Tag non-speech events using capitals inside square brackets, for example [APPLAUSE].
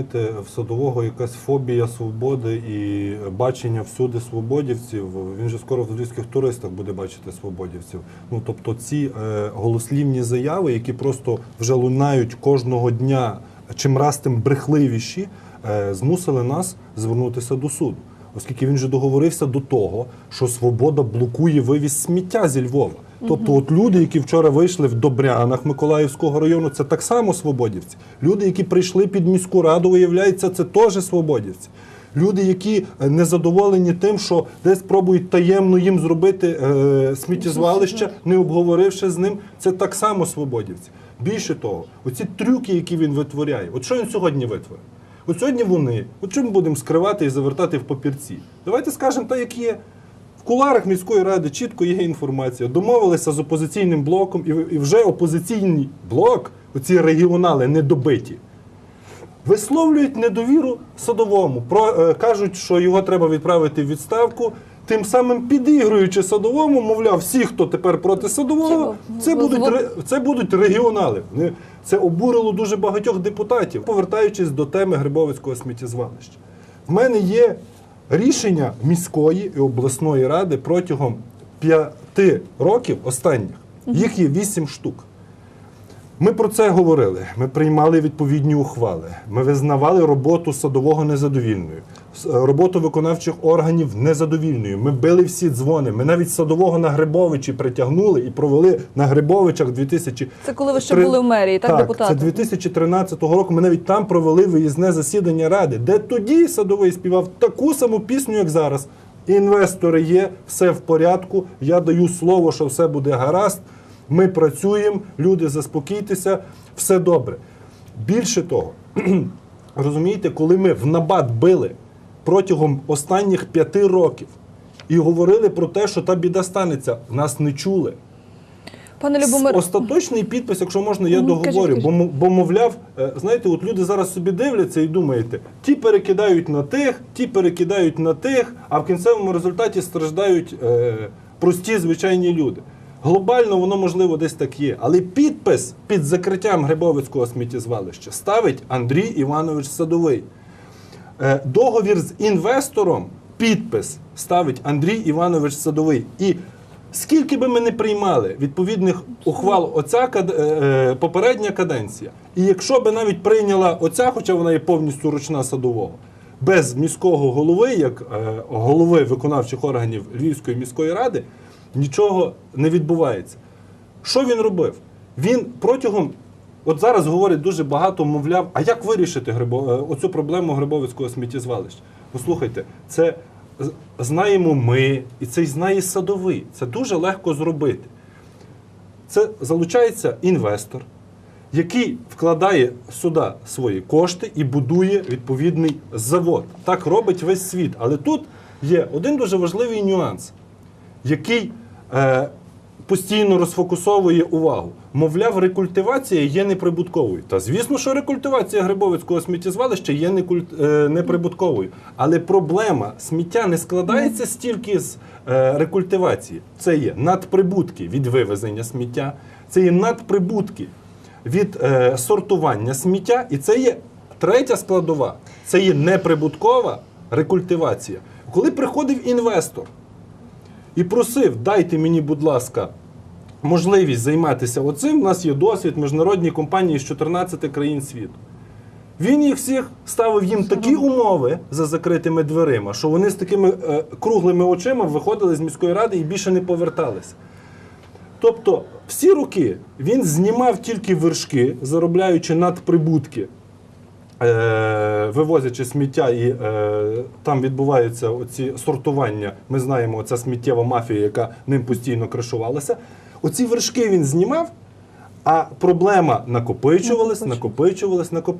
знаєте, в садового якась фобія свободи і бачення всюди свободівців. Він же скоро в львівських туристах буде бачити свободівців. Ну тобто, ці е, голослівні заяви, які просто вже лунають кожного дня, чим раз тим брехливіші, е, змусили нас звернутися до суду. Оскільки він же договорився до того, що свобода блокує вивіз сміття зі Львова. Тобто, от люди, які вчора вийшли в Добрянах Миколаївського району, це так само свободівці. Люди, які прийшли під міську раду, виявляється, це теж свободівці. Люди, які е, незадоволені тим, що десь пробують таємно їм зробити е, сміттєзвалище, не обговоривши з ним, це так само свободівці. Більше того, оці трюки, які він витворяє, от що він сьогодні витворив? От сьогодні вони, от ми будемо скривати і завертати в папірці? Давайте скажемо так, як є. В куларах міської ради чітко є інформація. Домовилися з опозиційним блоком, і, вже опозиційний блок, оці регіонали недобиті, висловлюють недовіру садовому. Про, е, кажуть, що його треба відправити в відставку. Тим самим підігруючи садовому, мовляв, всі, хто тепер проти садового, це будуть, це будуть регіонали. Це обурило дуже багатьох депутатів. Повертаючись до теми Грибовицького сміттєзвалища, в мене є рішення міської і обласної ради протягом п'яти років останніх. Їх є вісім штук. Ми про це говорили. Ми приймали відповідні ухвали. Ми визнавали роботу садового незадовільною, е, роботу виконавчих органів незадовільною. Ми били всі дзвони. Ми навіть садового на Грибовичі притягнули і провели на Грибовичах 2000... Це коли ви ще були в мерії, так, так депутати? Це 2013 року. Ми навіть там провели виїзне засідання ради, де тоді садовий співав таку саму пісню, як зараз. Інвестори є, все в порядку. Я даю слово, що все буде гаразд. Ми працюємо, люди заспокійтеся, все добре. Більше того, [CLEARS THROAT] розумієте, коли ми в набат били протягом останніх п'яти років і говорили про те, що та біда станеться, нас не чули. Пане Любомир, Остаточний підпис, якщо можна, я договорю. кажіть, Бо, бо, мовляв, е, знаєте, от люди зараз собі дивляться і думаєте, ті перекидають на тих, ті перекидають на тих, а в кінцевому результаті страждають е, прості звичайні люди. Глобально воно можливо десь так є. Але підпис під закриттям Грибовицького сміттєзвалища ставить Андрій Іванович Садовий. Е, Договір з інвестором, підпис ставить Андрій Іванович Садовий. І скільки би ми не приймали відповідних ухвал, оця е, е, попередня каденція, і якщо би навіть прийняла оця, хоча вона є повністю ручна садового, без міського голови, як голови виконавчих органів Львівської міської ради, нічого не відбувається. Що він робив? Він протягом. От зараз говорять дуже багато, мовляв, а як вирішити грибо, е, оцю проблему Грибовицького сміттєзвалища? Послухайте, це знаємо ми, і це знає садовий. Це дуже легко зробити. Це залучається інвестор, який вкладає сюди свої кошти і будує відповідний завод. Так робить весь світ. Але тут є один дуже важливий нюанс, який е, постійно розфокусовує увагу. Мовляв, рекультивація є неприбутковою. Та звісно, що рекультивація Грибовицького сміттєзвалища є некульт- е, неприбутковою. Але проблема сміття не складається стільки з е, рекультивації. Це є надприбутки від вивезення сміття, це є надприбутки від е, сортування сміття, і це є третя складова. Це є неприбуткова рекультивація. Коли приходив інвестор і просив, дайте мені, будь ласка, можливість займатися оцим. У нас є досвід міжнародні компанії з 14 країн світу. Він їх всіх ставив їм такі умови за закритими дверима, що вони з такими е, круглими очима виходили з міської ради і більше не поверталися. Тобто, всі роки він знімав тільки вершки, заробляючи надприбутки, вивозячи сміття, і е, там відбуваються оці сортування. Ми знаємо, оця сміттєва мафія, яка ним постійно кришувалася. Оці вершки він знімав, а проблема накопичувалась, накопичувалась, накопичувалась.